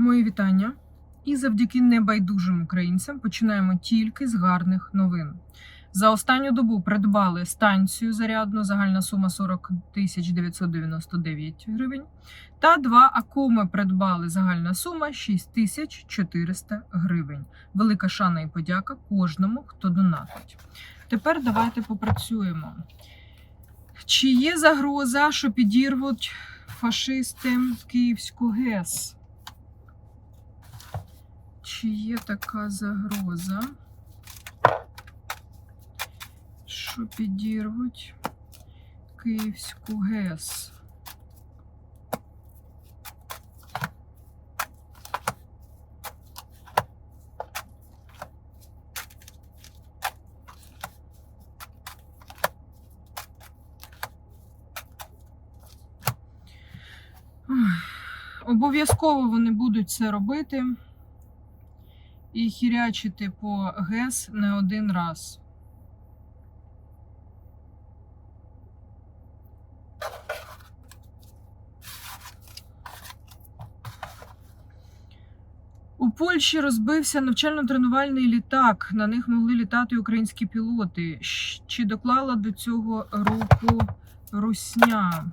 Мої вітання. І завдяки небайдужим українцям починаємо тільки з гарних новин. За останню добу придбали станцію зарядну, загальна сума 40 тисяч 999 гривень. Та два акуми придбали загальна сума 6 тисяч 400 гривень. Велика шана і подяка кожному, хто донатить. Тепер давайте попрацюємо. Чи є загроза, що підірвуть фашисти Київську ГЕС? Чи є така загроза, що підірвуть Київську ГЕС? Обов'язково вони будуть це робити і хірячити по ГЕС не один раз. У Польщі розбився навчально-тренувальний літак. На них могли літати українські пілоти. Чи доклала до цього руку Русня?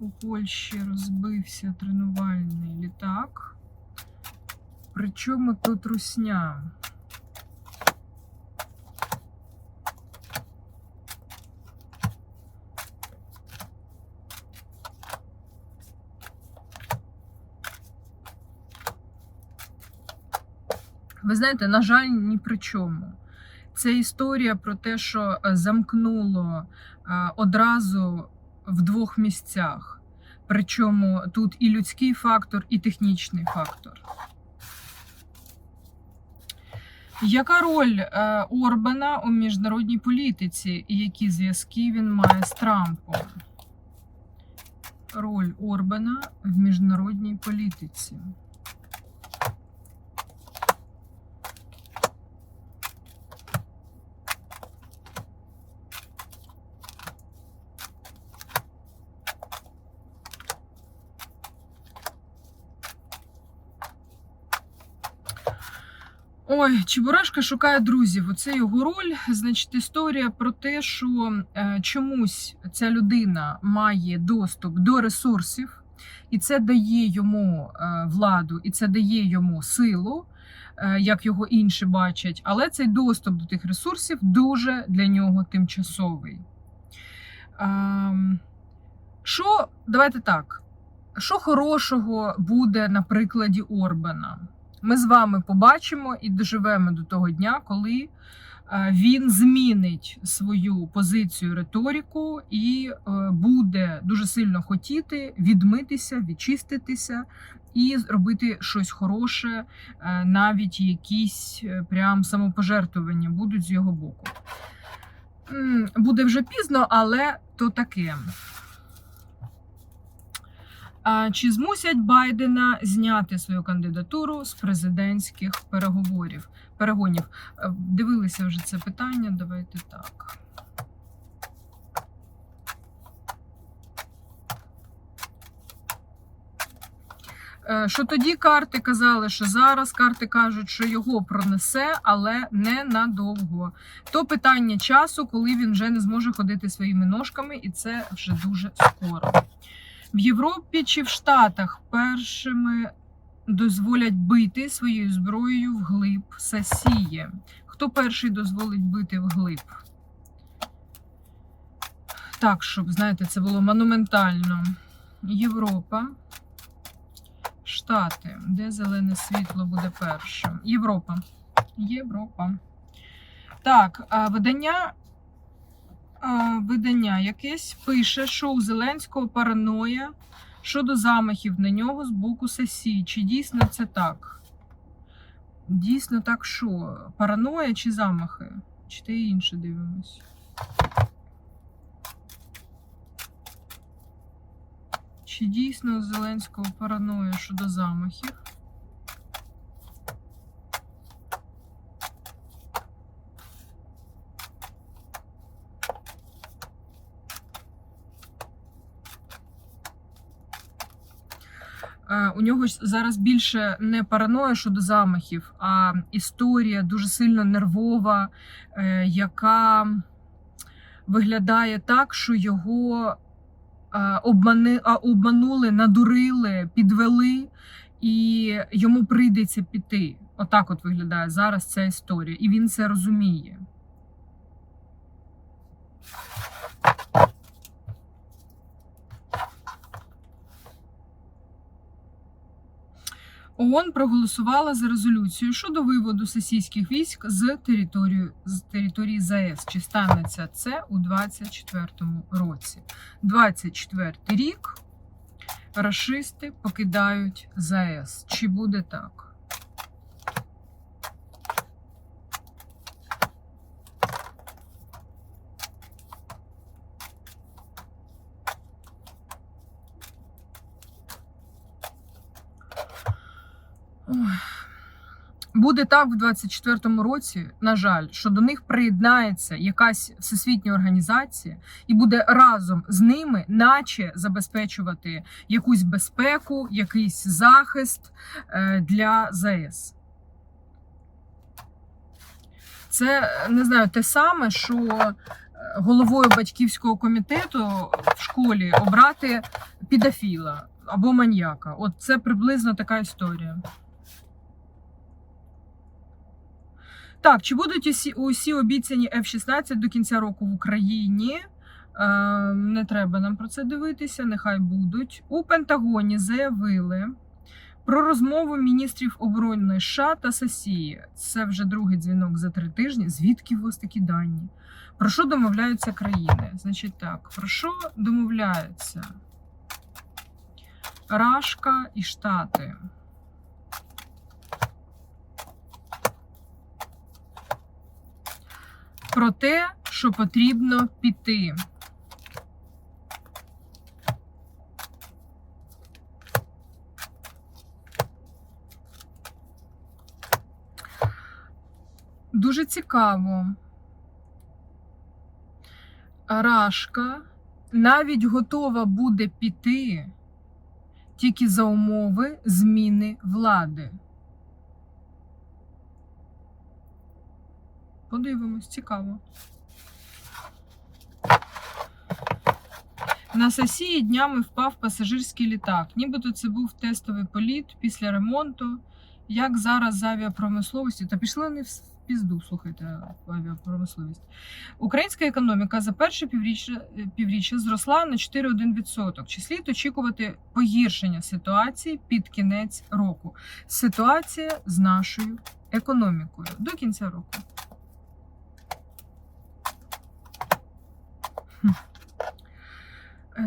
У Польщі розбився тренувальний літак. Причому тут русня? Ви знаєте, на жаль, ні при чому. Це історія про те, що е, замкнуло е, одразу в двох місцях. Причому тут і людський фактор, і технічний фактор. Яка роль е, Орбана у міжнародній політиці і які зв'язки він має з Трампом? Роль Орбана в міжнародній політиці. Ой, Чебурашка шукає друзів. Оце його роль. Значить, історія про те, що е, чомусь ця людина має доступ до ресурсів, і це дає йому е, владу, і це дає йому силу, е, як його інші бачать. Але цей доступ до тих ресурсів дуже для нього тимчасовий. Ем, Що, давайте так. Що хорошого буде на прикладі Орбана? Ми з вами побачимо і доживемо до того дня, коли е, він змінить свою позицію риторику і е, буде дуже сильно хотіти відмитися, відчиститися і зробити щось хороше, е, навіть якісь прям самопожертвування будуть з його боку. Буде вже пізно, але то таке. Чи змусять Байдена зняти свою кандидатуру з президентських переговорів? Перегонів? Е, Дивилися вже це питання. Давайте так. Е, Що тоді карти казали, що зараз карти кажуть, що його пронесе, але не надовго. То питання часу, коли він вже не зможе ходити своїми ножками, і це вже дуже скоро. В Європі чи в Штатах першими дозволять бити своєю зброєю вглиб Сасіє. Хто перший дозволить бити вглиб? Так, щоб, знаєте, це було монументально. Європа. Штати. Де зелене світло буде першим? Європа. Європа. Так, видання видання якесь пише, що у Зеленського параноя щодо замахів на нього з боку Сесії. Чи дійсно це так? Дійсно так що? Параноя чи замахи? Чи те інше дивимось? Чи дійсно у Зеленського параноя щодо замахів? У нього зараз більше не параноя щодо замахів, а історія дуже сильно нервова, е, яка виглядає так, що його е, обмани, обманули, надурили, підвели, і йому прийдеться піти. Отак от виглядає зараз ця історія, і він це розуміє. ООН проголосувала за резолюцію щодо виводу сесійських військ з території, з території ЗАЕС. Чи станеться це у 2024 році? 24 рік рашисти покидають ЗАЕС. Чи буде так? Буде так в 24-му році, на жаль, що до них приєднається якась всесвітня організація і буде разом з ними, наче забезпечувати якусь безпеку, якийсь захист е, для ЗАЕС. Це не знаю, те саме, що е, головою батьківського комітету в школі обрати підофіла або маньяка. От це приблизно така історія. Так, чи будуть усі, усі обіцяні F-16 до кінця року в Україні? Е, не треба нам про це дивитися, нехай будуть. У Пентагоні заявили про розмову міністрів оборони США та Сосії. Це вже другий дзвінок за три тижні. Звідки у вас такі дані? Про що домовляються країни? Значить так, про що домовляються? Рашка і Штати. Про те, що потрібно піти. Дуже цікаво. Рашка навіть готова буде піти тільки за умови зміни влади. Подивимось, цікаво. На Сосії днями впав пасажирський літак. Нібито це був тестовий політ після ремонту. Як зараз з авіапромисловості? Та пішли вони в пізду, слухайте, авіапромисловість. Українська економіка за перше півріччя, півріччя зросла на 4,1%. Чи слід очікувати погіршення ситуації під кінець року? Ситуація з нашою економікою до кінця року.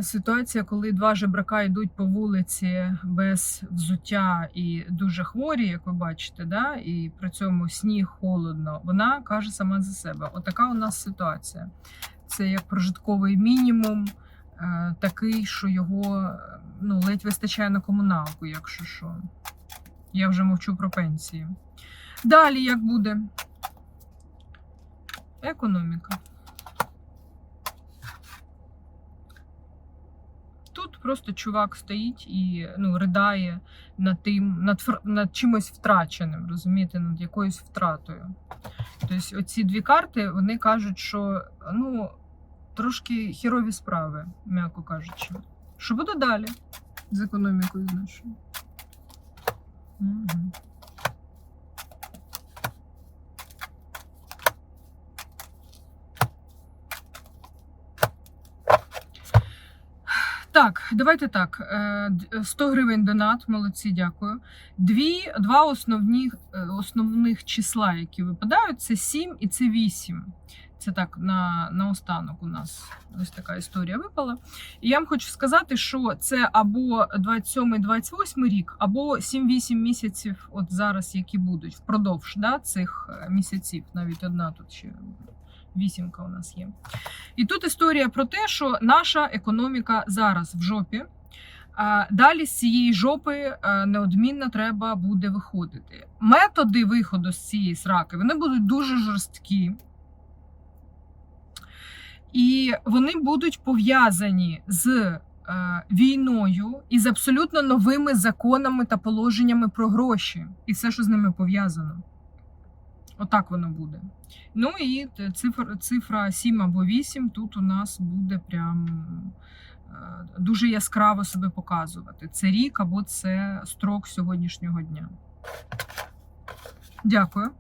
Ситуація, коли два жебрака йдуть по вулиці без взуття і дуже хворі, як ви бачите, да? і при цьому сніг холодно, вона каже сама за себе. Отака у нас ситуація. Це як прожитковий мінімум, е, такий, що його е, ну, ледь вистачає на комуналку, якщо що. Я вже мовчу про пенсії. Далі як буде? Економіка. Тут просто чувак стоїть і ну, ридає над тим, над, над чимось втраченим, розумієте, над якоюсь втратою. Тобто, оці дві карти вони кажуть, що ну, трошки хірові справи, м'яко кажучи. Що буде далі з економікою нашою? Угу. Так, давайте так. е, 100 гривень донат, молодці, дякую. Дві, два основні, е, основних числа, які випадають, це 7 і це 8. Це так на, на останок у нас ось така історія випала. І я вам хочу сказати, що це або 27-28 рік, або 7-8 місяців, от зараз, які будуть впродовж да, цих е, місяців. Навіть одна тут ще вісімка у нас є. І тут історія про те, що наша економіка зараз в жопі. Далі з цієї жопи е, неодмінно треба буде виходити. Методи виходу з цієї сраки вони будуть дуже жорсткі. І вони будуть пов'язані з е, війною і з абсолютно новими законами та положеннями про гроші і все, що з ними пов'язано. Отак воно буде. Ну і т- цифр, цифра 7 або 8 тут у нас буде прям е, дуже яскраво себе показувати. Це рік або це строк сьогоднішнього дня. Дякую.